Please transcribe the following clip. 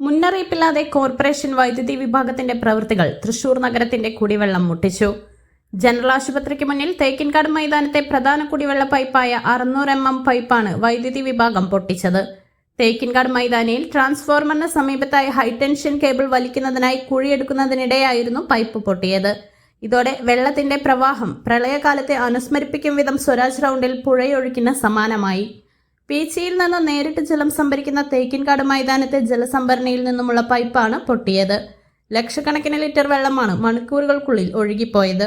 മുന്നറിയിപ്പില്ലാതെ corporation വൈദ്യുതി വിഭാഗത്തിന്റെ പ്രവൃത്തികൾ തൃശൂർ നഗരത്തിന്റെ കുടിവെള്ളം മുട്ടിച്ചു. ജനറൽ ആശുപത്രിക്ക് മുന്നിൽ തേക്കിൻകാട് മൈതാനത്തെ പ്രധാന കുടിവെള്ള പൈപ്പായ അറുന്നൂറ് എം എം പൈപ്പാണ് വൈദ്യുതി വിഭാഗം പൊട്ടിച്ചത്. തേക്കിൻകാട് മൈതാനിയിൽ ട്രാൻസ്ഫോർമറിന് സമീപത്തായി ഹൈടെൻഷൻ കേബിൾ വലിക്കുന്നതിനായി കുഴിയെടുക്കുന്നതിനിടെയായിരുന്നു പൈപ്പ് പൊട്ടിയത്. ഇതോടെ വെള്ളത്തിന്റെ പ്രവാഹം പ്രളയകാലത്തെ അനുസ്മരിപ്പിക്കും വിധം സ്വരാജ് റൗണ്ടിൽ പുഴയൊഴുക്കിന് സമാനമായി. പീച്ചിയിൽ നിന്ന് നേരിട്ട് ജലം സംഭരിക്കുന്ന തേക്കിൻകാട് മൈതാനത്തെ ജലസംഭരണിയിൽ നിന്നുമുള്ള പൈപ്പാണ് പൊട്ടിയത്. ലക്ഷക്കണക്കിന് ലിറ്റർ വെള്ളമാണ് മണിക്കൂറുകൾക്കുള്ളിൽ ഒഴുകിപ്പോയത്.